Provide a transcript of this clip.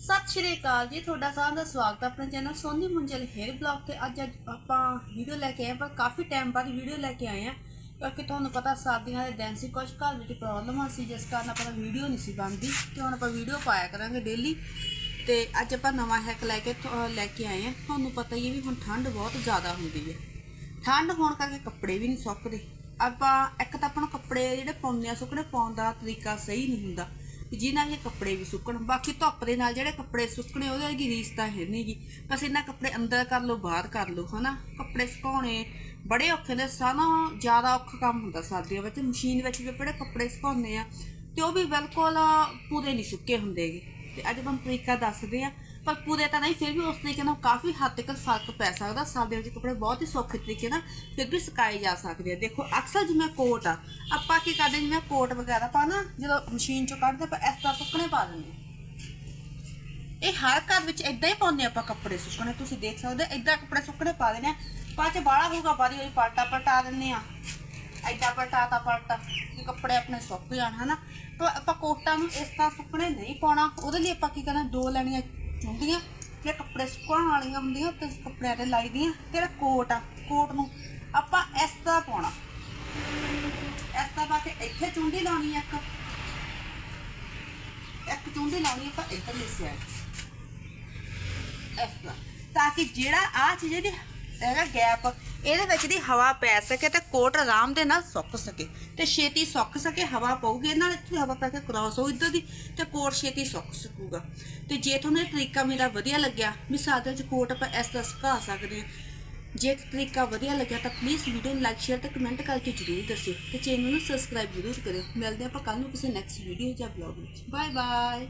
ਸਤਿ ਸ਼੍ਰੀ ਅਕਾਲ ਜੀ ਤੁਹਾਡਾ ਸਾਰਿਆਂ ਦਾ ਸਵਾਗਤ ਹੈ ਆਪਣੇ channel Soni Munjal hair blog ਤੇ। ਅੱਜ ਅੱਜ ਆਪਾਂ ਵੀਡੀਓ ਲੈ ਕੇ ਆਏ ਹਾਂ, ਪਰ ਕਾਫੀ ਟਾਈਮ ਬਾਅਦ ਵੀਡੀਓ ਲੈ ਕੇ ਆਏ ਆ ਕਿਉਂਕਿ ਤੁਹਾਨੂੰ ਪਤਾ ਸਾਦੀਆਂ ਦੇ ਦਿਨ ਸੀ ਕੁਝ ਘਰ ਵਿੱਚ ਪ੍ਰੋਬਲਮ ਸੀ ਜਿਸ ਕਾਰਨ ਆਪਾਂ ਵੀਡੀਓ ਨਹੀਂ ਸੀ ਬਣਦੀ ਤੇ ਹੁਣ ਆਪਾਂ ਵੀਡੀਓ ਪਾਇਆ ਕਰਾਂਗੇ ਡੇਲੀ ਤੇ ਅੱਜ ਆਪਾਂ ਨਵਾਂ ਹੈਕ ਲੈ ਕੇ ਲੈ ਕੇ ਆਏ ਆ ਤੁਹਾਨੂੰ ਪਤਾ ਹੀ ਹੈ ਵੀ ਹੁਣ ਠੰਡ ਬਹੁਤ ਜ਼ਿਆਦਾ ਹੁੰਦੀ ਹੈ। ਠੰਡ ਹੋਣ ਕਰਕੇ ਕੱਪੜੇ ਵੀ ਨਹੀਂ ਸੁੱਕਦੇ। ਆਪਾਂ ਇੱਕ ਤਾਂ ਆਪਾਂ ਨੂੰ ਕੱਪੜੇ ਜਿਹੜੇ ਪਾਉਂਦੇ ਆ ਸੁੱਕਣੇ ਪਾਉਣ ਦਾ ਤਰੀਕਾ ਸਹੀ ਨਹੀਂ ਹੁੰਦਾ। ਵੀ ਜਿਨ੍ਹਾਂ ਦੇ ਕੱਪੜੇ ਵੀ ਸੁੱਕਣ, ਬਾਕੀ ਧੁੱਪ ਦੇ ਨਾਲ ਜਿਹੜੇ ਕੱਪੜੇ ਸੁੱਕਣੇ, ਉਹਦੇ ਵਰਗੀ ਰੀਸ ਤਾਂ ਹੈ ਨਹੀਂਗੀ ਬਸ ਇਹਨਾਂ ਕੱਪੜੇ ਅੰਦਰ ਕਰ ਲਓ, ਬਾਹਰ ਕਰ ਲਓ, ਹਨਾ? ਕੱਪੜੇ ਸੁਕਾਉਣੇ ਬੜੇ ਔਖੇ ਨੇ, ਸਾਰਾ ਜ਼ਿਆਦਾ ਔਖਾ ਕੰਮ ਹੁੰਦਾ ਸਰਦੀਆਂ ਵਿੱਚ। ਮਸ਼ੀਨ ਵਿੱਚ ਵੀ ਜਿਹੜੇ ਕੱਪੜੇ ਸੁਕਾਉਂਦੇ ਆ, ਤੇ ਉਹ ਵੀ ਬਿਲਕੁਲ ਪੂਰੇ ਨਹੀਂ ਸੁੱਕੇ ਹੁੰਦੇਗੇ ਤੇ ਅੱਜ ਤੁਹਾਨੂੰ ਤਰੀਕਾ ਦੱਸਦੇ ਆ ਪਰ ਪੂਰੇ ਤਾਂ ਨਹੀਂ, ਫਿਰ ਵੀ ਉਸ ਤਰੀਕੇ ਨਾਲ ਕਾਫੀ ਹੱਦ ਤੱਕ ਫ਼ਰਕ ਪੈ ਸਕਦਾ ਸਰਦੀਆਂ ਵਿੱਚ ਕੱਪੜੇ ਬਹੁਤ ਹੀ ਸੌਖੇ ਤਰੀਕੇ ਨਾਲ ਫਿਰ ਵੀ ਸੁਕਾਏ ਜਾ ਸਕਦੇ ਆ। ਦੇਖੋ, ਅਕਸਰ ਜਿਵੇਂ ਕੋਟ ਆ, ਆਪਾਂ ਕੀ ਕਰਦੇ ਜਿਵੇਂ ਕੋਟ ਵਗੈਰਾ ਪਾ ਨਾ ਜਦੋਂ ਮਸ਼ੀਨ ਚੋਂ ਕੱਢਦੇ ਆਪਾਂ ਇਸ ਤਰ੍ਹਾਂ ਸੁੱਕਣੇ ਪਾ ਦਿੰਦੇ ਇਹ ਹਰ ਘਰ ਵਿੱਚ ਇਦਾਂ ਹੀ ਪਾਉਂਦੇ ਆਪਾਂ ਕੱਪੜੇ ਸੁੱਕਣੇ, ਤੁਸੀਂ ਦੇਖ ਸਕਦੇ ਹੋ ਇਦਾਂ ਕੱਪੜੇ ਸੁੱਕਣੇ ਪਾ ਦੇਣੇ ਆ ਬਾਅਦ ਚ ਬਾਹਲਾ ਹੋਊਗਾ ਬਾਰੀ ਵਾਰੀ ਪਲਟਾ ਪਲਟਾ ਦਿੰਦੇ ਆ ਐਡਾ ਪਲਟਾ ਤਾਂ ਪਲਟਾ ਕਿ ਕੱਪੜੇ ਆਪਣੇ ਸੁੱਕ ਜਾਣ, ਹਨਾ। ਤਾਂ ਆਪਾਂ ਕੋਟਾਂ ਨੂੰ ਇਸ ਤਰ੍ਹਾਂ ਸੁੱਕਣੇ ਨਹੀਂ ਪਾਉਣਾ, ਉਹਦੇ ਲਈ ਆਪਾਂ ਕੀ ਕਰਨਾ, ਦੋ ਲੈਣੀਆਂ ਚੁੰਡੀਆਂ ਤੇ ਕੱਪੜੇ ਸੁਕਾਉਣ ਵਾਲੀਆਂ ਹੁੰਦੀਆਂ ਤੇ ਕੱਪੜਿਆਂ ਤੇ ਲਾਈ ਦੀਆਂ ਕੋਟ ਆ, ਕੋਟ ਨੂੰ ਆਪਾਂ ਇਸ ਤਰ੍ਹਾਂ ਪਾਉਣਾ। ਇਸ ਤਰ੍ਹਾਂ ਪਾ ਕੇ ਇੱਥੇ ਚੁੰਡੀ ਲਾਉਣੀ ਆ ਇੱਕ। ਇੱਕ ਚੁੰਡੀ ਲਾਉਣੀ ਆਪਾਂ ਇੱਧਰ ਲਿਸਿਆ। ਇਸ ਤਰ੍ਹਾਂ। ਤਾਂ ਕਿ ਜਿਹੜਾ ਆ ਚੀਜ਼ ਇਹਦੀ ਹੈਗਾ ਗੈਪ, ਇਹਦੇ ਵਿੱਚ ਦੀ ਹਵਾ ਪੈ ਸਕੇ ਤੇ ਕੋਟ ਆਰਾਮ ਦੇ ਨਾਲ ਸੁੱਕ ਸਕੇ। ਤੇ ਛੇਤੀ ਸੁੱਕ ਸਕੇ, ਹਵਾ ਪਊਗੀ, ਇਹਦੇ ਨਾਲ ਇੱਥੇ ਹਵਾ ਪੈ ਕੇ ਕ੍ਰਾਸ ਹੋ ਇੱਧਰ ਦੀ, ਤੇ ਕੋਟ ਛੇਤੀ ਸੁੱਕ ਸਕੂਗਾ। ਤੇ ਜੇ ਤੁਹਾਨੂੰ ਇਹ ਤਰੀਕਾ ਮੇਰਾ ਵਧੀਆ ਲੱਗਿਆ ਮਿਸਾਲ ਦੇ ਵਿੱਚ ਕੋਟ ਆਪਾਂ ਇਸ ਤਰ੍ਹਾਂ ਸੁਕਾ ਸਕਦੇ ਹਾਂ, ਜੇ ਤਰੀਕਾ ਵਧੀਆ ਲੱਗਿਆ ਤਾਂ ਪਲੀਜ਼ ਵੀਡੀਓ ਨੂੰ ਲਾਈਕ ਸ਼ੇਅਰ ਤੇ ਕਮੈਂਟ ਕਰਕੇ ਜਰੂਰ ਦੱਸਿਓ। ਤੇ ਚੈਨਲ ਨੂੰ ਸਬਸਕ੍ਰਾਈਬ ਜਰੂਰ ਕਰਿਓ। ਮਿਲਦੇ ਆਪਾਂ ਕੱਲ ਨੂੰ ਕਿਸੇ ਨੈਕਸਟ ਵੀਡੀਓ ਜਾਂ ਬਲੌਗ ਵਿੱਚ। Bye bye